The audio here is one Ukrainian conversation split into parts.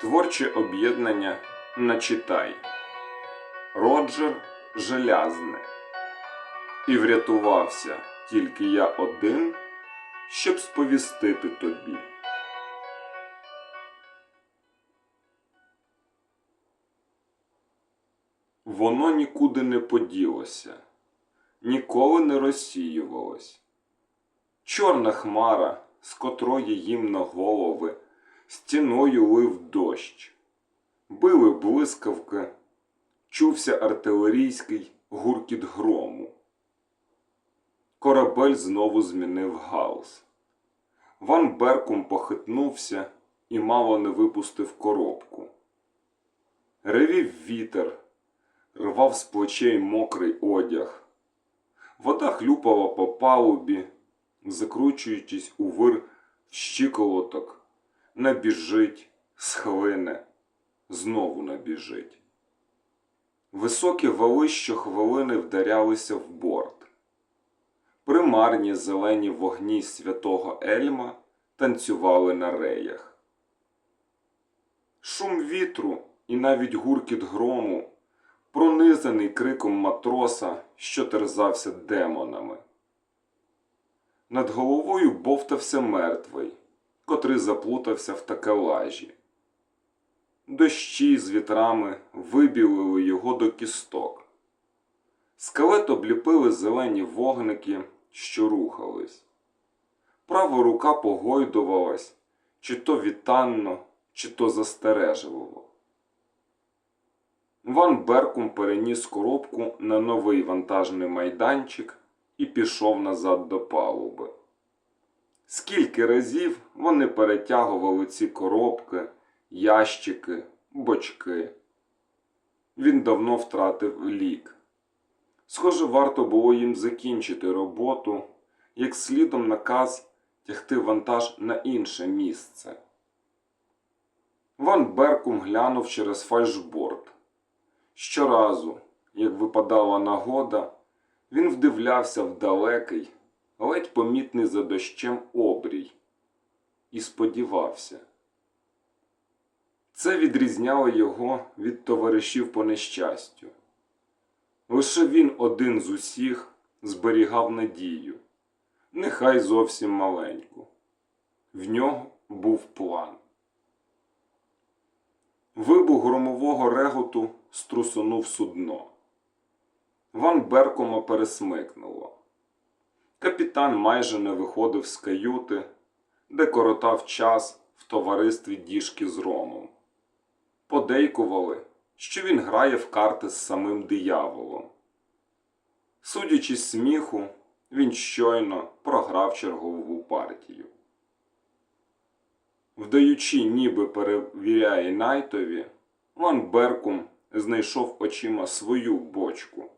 Творче об'єднання Начитай. Роджер Желязне. І врятувався тільки я один, щоб сповістити тобі. Воно нікуди не поділося, ніколи не розсіювалось. Чорна хмара, з котрої їм на голови стіною лив дощ. Били блискавки, чувся артилерійський гуркіт грому. Корабель знову змінив галс. Ван Беркум похитнувся і мало не випустив коробку. Ревів вітер, рвав з плечей мокрий одяг. Вода хлюпала по палубі, закручуючись у вир щиколоток, набіжить, схлине, знову набіжить. Високі вали щохвилини вдарялися в борт. Примарні зелені вогні святого Ельма танцювали на реях. Шум вітру і навіть гуркіт грому, пронизаний криком матроса, що терзався демонами. Над головою бовтався мертвий, котрий заплутався в такелажі. Дощі з вітрами вибілили його до кісток. Скелет обліпили зелені вогники, що рухались. Права рука погойдувалась, чи то вітанно, чи то застережливо. Ван Беркум переніс коробку на новий вантажний майданчик і пішов назад до палуби. Скільки разів вони перетягували ці коробки, ящики, бочки. Він давно втратив лік. Схоже, варто було їм закінчити роботу, як слідом наказ тягти вантаж на інше місце. Ван Беркум глянув через фальшборд. Щоразу, як випадала нагода, він вдивлявся в далекий, ледь помітний за дощем обрій, і сподівався. Це відрізняло його від товаришів по нещастю. Лише він один з усіх зберігав надію, нехай зовсім маленьку. В нього був план. Вибух громового реготу струсонув судно. Ван Беркома пересмикнуло. Капітан майже не виходив з каюти, де коротав час в товаристві діжки з ромом. Подейкували, що він грає в карти з самим дияволом. Судячи з сміху, він щойно програв чергову партію. Вдаючи, ніби перевіряє Найтові, Ван Беркум знайшов очима свою бочку.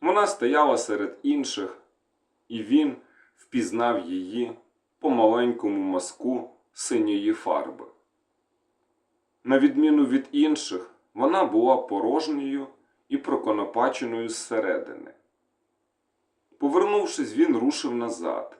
Вона стояла серед інших, і він впізнав її по маленькому мазку синьої фарби. На відміну від інших, вона була порожньою і проконопаченою зсередини. Повернувшись, він рушив назад.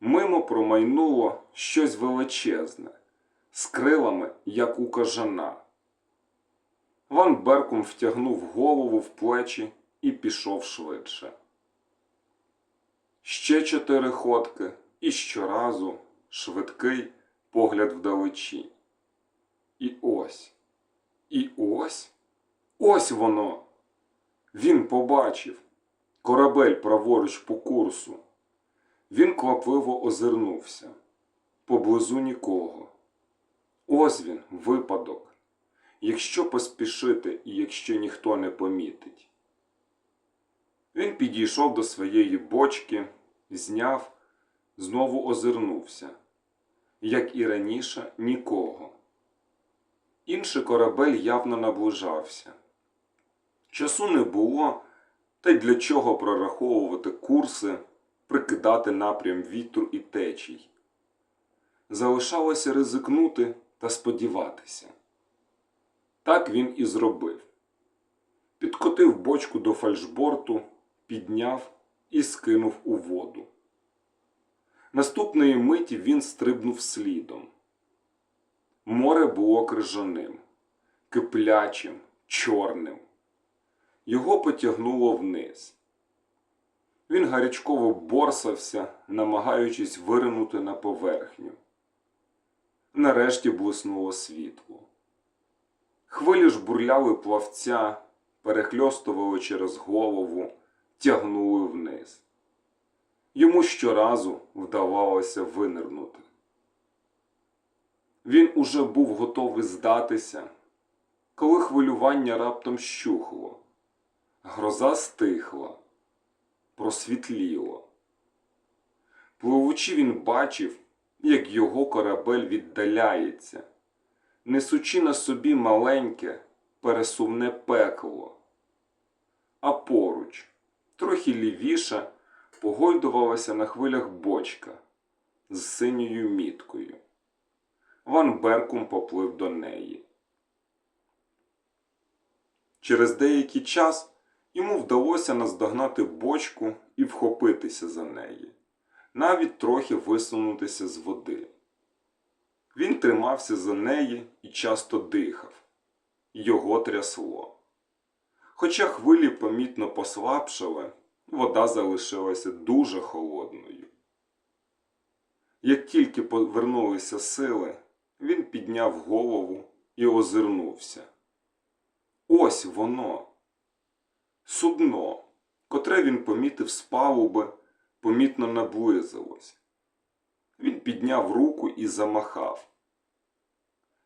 Мимо промайнуло щось величезне, з крилами, як у кажана. Ван Беркум втягнув голову в плечі і пішов швидше. Ще чотири ходки і щоразу швидкий погляд вдалечі. І ось, і ось, ось воно. Він побачив корабель праворуч по курсу. Він квапливо озирнувся. Поблизу нікого. Ось він, випадок. Якщо поспішити і якщо ніхто не помітить. Він підійшов до своєї бочки, зняв, знову озирнувся. Як і раніше, нікого. Інший корабель явно наближався. Часу не було, та й для чого прораховувати курси, прикидати напрям вітру і течій. Залишалося ризикнути та сподіватися. Так він і зробив. Підкотив бочку до фальшборту, підняв і скинув у воду. Наступної миті він стрибнув слідом. Море було крижаним, киплячим, чорним. Його потягнуло вниз. Він гарячково борсався, намагаючись виринути на поверхню. Нарешті блиснуло світло. Хвилі ж бурляли плавця, перехльостували через голову, тягнули вниз. Йому щоразу вдавалося винирнути. Він уже був готовий здатися, коли хвилювання раптом щухло. Гроза стихла, просвітліло. Пливучи, він бачив, як його корабель віддаляється, несучи на собі маленьке, пересувне пекло. А поруч, трохи лівіше, погойдувалася на хвилях бочка з синьою міткою. Ван Беркум поплив до неї. Через деякий час йому вдалося наздогнати бочку і вхопитися за неї, навіть трохи висунутися з води. Він тримався за неї і часто дихав. Його трясло. Хоча хвилі помітно послабшали, вода залишилася дуже холодною. Як тільки повернулися сили, він підняв голову і озирнувся. Ось воно. Судно, котре він помітив з палуби, помітно наблизилось. Він підняв руку і замахав.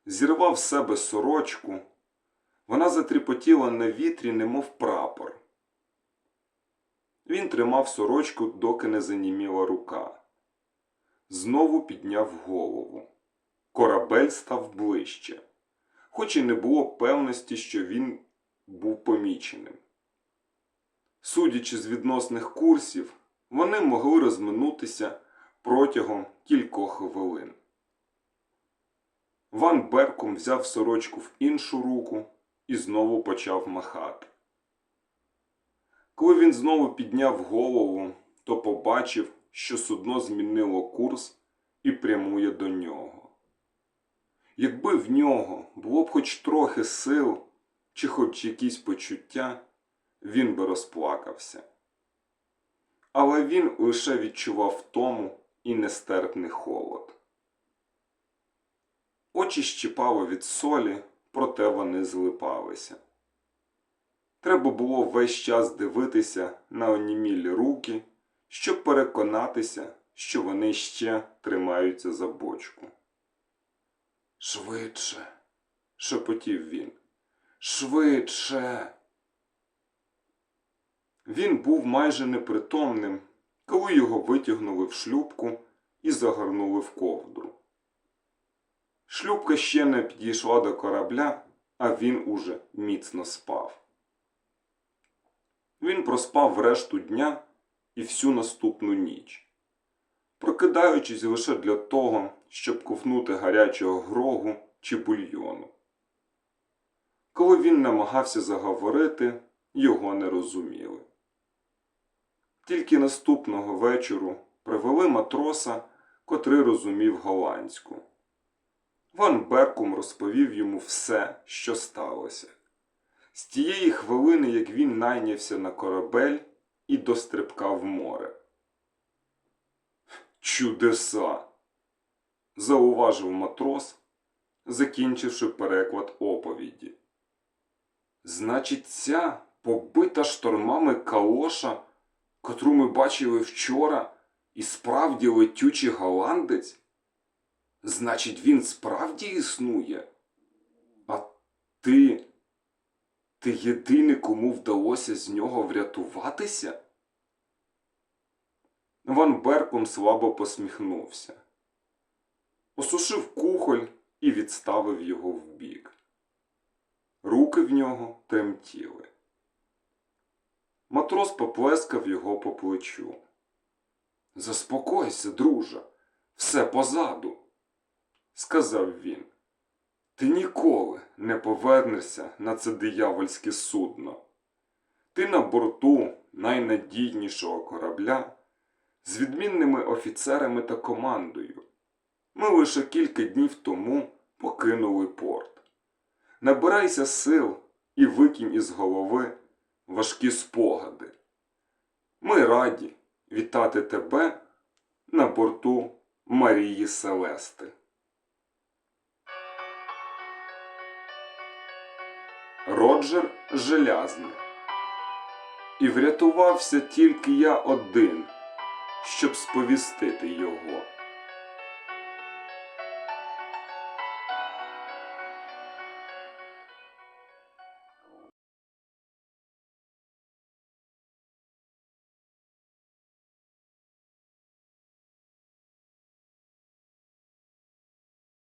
Зірвав з себе сорочку. Вона затріпотіла на вітрі, немов прапор. Він тримав сорочку, доки не заніміла рука. Знову підняв голову. Корабель став ближче, хоч і не було певності, що він був поміченим. Судячи з відносних курсів, вони могли розминутися протягом кількох хвилин. Ван Беркум взяв сорочку в іншу руку і знову почав махати. Коли він знову підняв голову, то побачив, що судно змінило курс і прямує до нього. Якби в нього було б хоч трохи сил чи хоч якісь почуття, він би розплакався. Але він лише відчував втому і нестерпний холод. Очі щипало від солі, проте вони злипалися. Треба було весь час дивитися на онімілі руки, щоб переконатися, що вони ще тримаються за бочку. Швидше, шепотів він. Швидше. Він був майже непритомним, коли його витягнули в шлюпку і загорнули в ковдру. Шлюпка ще не підійшла до корабля, а він уже міцно спав. Він проспав решту дня і всю наступну ніч, прокидаючись лише для того, щоб ковнути гарячого грогу чи бульйону. Коли він намагався заговорити, його не розуміли. Тільки наступного вечору привели матроса, котрий розумів голландську. Ван Беркум розповів йому все, що сталося. З тієї хвилини, як він найнявся на корабель і дострибкав в море. Чудеса! зауважив матрос, закінчивши переклад оповіді. Значить, ця побита штормами калоша, котру ми бачили вчора, і справді летючий голландець? Значить, він справді існує? А ти. Ти єдиний, кому вдалося з нього врятуватися? Ван Берком слабо посміхнувся, осушив кухоль і відставив його вбік. Руки в нього тремтіли. Матрос поплескав його по плечу. Заспокойся, друже, все позаду, сказав він. Ти ніколи не повернешся на це диявольське судно. Ти на борту найнадійнішого корабля з відмінними офіцерами та командою. Ми лише кілька днів тому покинули порт. Набирайся сил і викинь із голови важкі спогади. Ми раді вітати тебе на борту Марії Селести. Роджер Желязний. І врятувався тільки я один, щоб сповістити його.